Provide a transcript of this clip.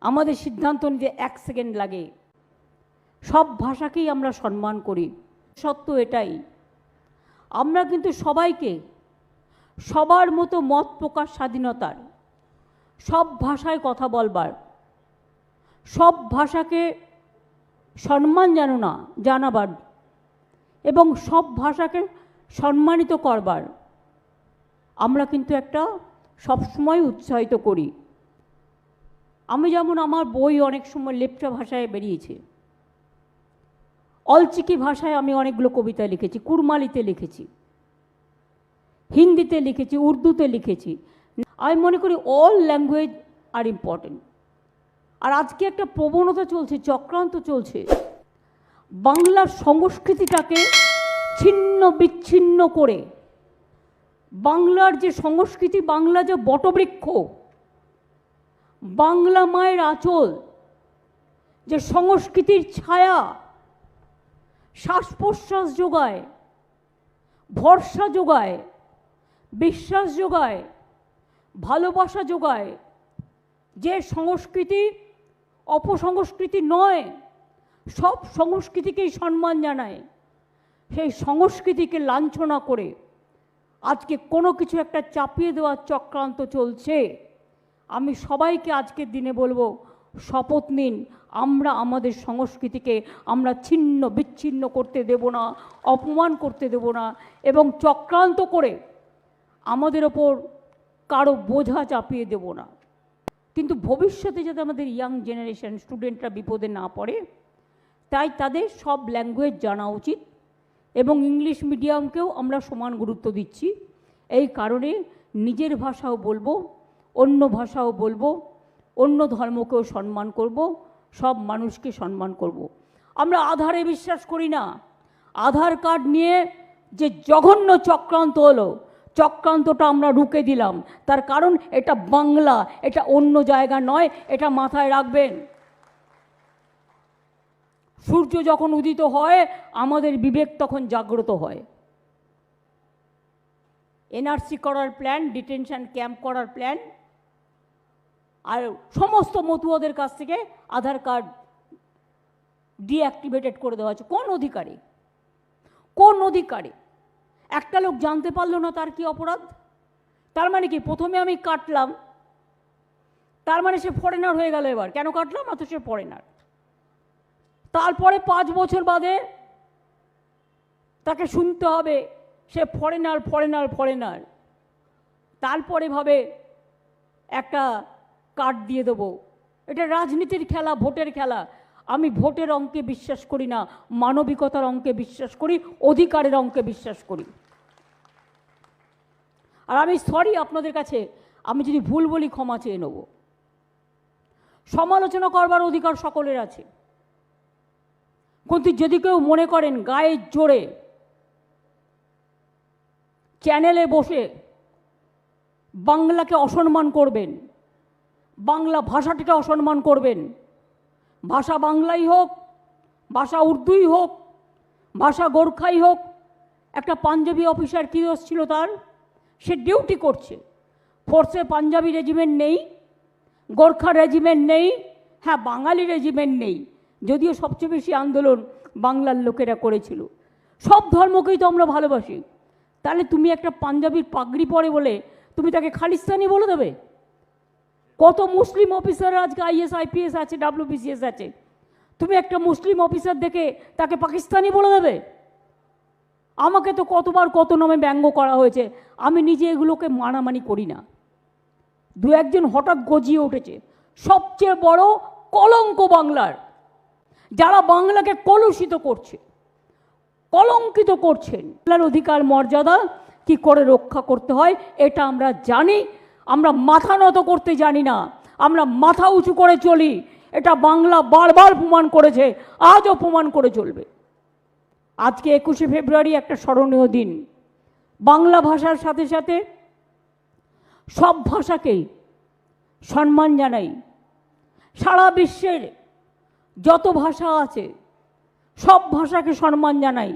আমাদের সিদ্ধান্ত নিতে এক সেকেন্ড লাগে। সব ভাষাকেই আমরা সম্মান করি। সত্য এটাই। আমরা কিন্তু সবাইকে সবার মতো মত প্রকাশ স্বাধীনতার, সব ভাষায় কথা বলবার, সব ভাষাকে সম্মান জানো না, জানাবার এবং সব ভাষাকে সম্মানিত করবার। আমরা কিন্তু একটা সবসময় উৎসাহিত করি। আমি যেমন আমার বই অনেক সময় লেপচা ভাষায় বেরিয়েছে। অলচিকি ভাষায় আমি অনেকগুলো কবিতা লিখেছি কুরমালিতে লিখেছি, হিন্দিতে লিখেছি, উর্দুতে লিখেছি। আমি মনে করি অল ল্যাঙ্গুয়েজ আর ইম্পর্টেন্ট আর আজকে একটা প্রবণতা চলছে, চক্রান্ত চলছে। বাংলার সংস্কৃতিটাকে ছিন্ন বিচ্ছিন্ন করে। বাংলার যে সংস্কৃতি বাংলা যে বটবৃক্ষ বাংলা মায়ের আঁচল, যে সংস্কৃতির ছায়া শ্বাস প্রশ্বাস যোগায়, ভরসা যোগায়, বিশ্বাস যোগায়, ভালোবাসা যোগায়, যে সংস্কৃতি অপসংস্কৃতি নয়, সব সংস্কৃতিকেই সম্মান জানায়, সেই সংস্কৃতিকে লাঞ্ছনা করে আজকে কোনো কিছু একটা চাপিয়ে দেওয়ার চক্রান্ত চলছে। আমি সবাইকে আজকের দিনে বলব, শপথ নিন। আমরা আমাদের সংস্কৃতিকে আমরা ছিন্ন বিচ্ছিন্ন করতে দেব না, অপমান করতে দেব না এবং চক্রান্ত করে আমাদের ওপর কারও বোঝা চাপিয়ে দেব না। কিন্তু ভবিষ্যতে যাতে আমাদের ইয়াং জেনারেশন স্টুডেন্টরা বিপদে না পড়ে, তাই তাদের সব ল্যাঙ্গুয়েজ জানা উচিত এবং ইংলিশ মিডিয়ামকেও আমরা সমান গুরুত্ব দিচ্ছি। এই কারণে নিজের ভাষাও বলব অন্য ভাষাও বলব, অন্য ধর্মকেও সম্মান করব, সব মানুষকে সম্মান করব। আমরা আধারে বিশ্বাস করি না। আধার কার্ড নিয়ে যে জঘন্য চক্রান্ত হলো, চক্রান্তটা আমরা রুকে দিলাম। তার কারণ এটা বাংলা, এটা অন্য জায়গা নয়, এটা মাথায় রাখবেন। সূর্য যখন উদিত হয়, আমাদের বিবেক তখন জাগ্রত হয়। এনআরসি করার প্ল্যান, ডিটেনশন ক্যাম্প করার প্ল্যান আর সমস্ত মতুয়াদের কাছ থেকে আধার কার্ড ডিঅ্যাক্টিভেটেড করে দেওয়া হচ্ছে কোন অধিকারে? কোন অধিকারে? একটা লোক জানতে পারল না তার কি অপরাধ? তার মানে কি, প্রথমে আমি কাটলাম, তার মানে সে ফরেনার হয়ে গেল এবার। কেন কাটলাম? অত সে ফরেনার তারপরে পাঁচ বছর বাদে তাকে শুনতে হবে, সে ফরেনার ফরেনার ফরেনার তারপরে ভাবে একটা কার্ড দিয়ে দেবো। এটা রাজনীতির খেলা, ভোটের খেলা। আমি ভোটের অঙ্কে বিশ্বাস করি না, মানবিকতার অঙ্কে বিশ্বাস করি, অধিকারের অঙ্কে বিশ্বাস করি। আর আমি সরি আপনাদের কাছে, আমি যদি ভুল বলি ক্ষমা চেয়ে নেব। সমালোচনা করবার অধিকার সকলের আছে। কিন্তু যদি কেউ মনে করেন গায়ের জোরে চ্যানেলে বসে বাংলাকে অসম্মান করবেন বাংলা ভাষাটিকে অসম্মান করবেন। ভাষা বাংলাই হোক, ভাষা উর্দুই হোক, ভাষা গোর্খাই হোক, একটা পাঞ্জাবি অফিসার কী ছিল তার? সে ডিউটি করছে। ফোর্সে পাঞ্জাবি রেজিমেন্ট নেই, গোর্খা রেজিমেন্ট নেই হ্যাঁ বাঙালি রেজিমেন্ট নেই। যদিও সবচেয়ে বেশি আন্দোলন বাংলার লোকেরা করেছিল। সব ধর্মকেই তো আমরা ভালোবাসি। তাহলে তুমি একটা পাঞ্জাবির পাগড়ি পরে বলে তুমি তাকে খালিস্তানি বলে দেবে? কত মুসলিম অফিসার আজকে আইএস, আইপিএস আছে, ডাব্লিউবিসিএস আছে? তুমি একটা মুসলিম অফিসার দেখে তাকে পাকিস্তানি বলে দেবে? আমাকে তো কতবার কত নামে ব্যঙ্গ করা হয়েছে। আমি নিজে এগুলোকে মানামানি করি না। দু একজন হঠাৎ গজিয়ে উঠেছে। সবচেয়ে বড় কলঙ্ক বাংলার। যারা বাংলাকে কলুষিত করছে, কলঙ্কিত করছেন। বাংলার অধিকার, মর্যাদা কি করে রক্ষা করতে হয়, এটা আমরা জানি। আমরা মাথা নত করতে জানি না। আমরা মাথা উঁচু করে চলি। এটা বাংলা বারবার প্রমাণ করেছে, আজও প্রমাণ করে চলবে। আজকে একুশে ফেব্রুয়ারি একটা স্মরণীয় দিন। বাংলা ভাষার সাথে সাথে সব ভাষাকেই সম্মান জানাই। সারা বিশ্বের যত ভাষা আছে, সব ভাষাকে সম্মান জানাই।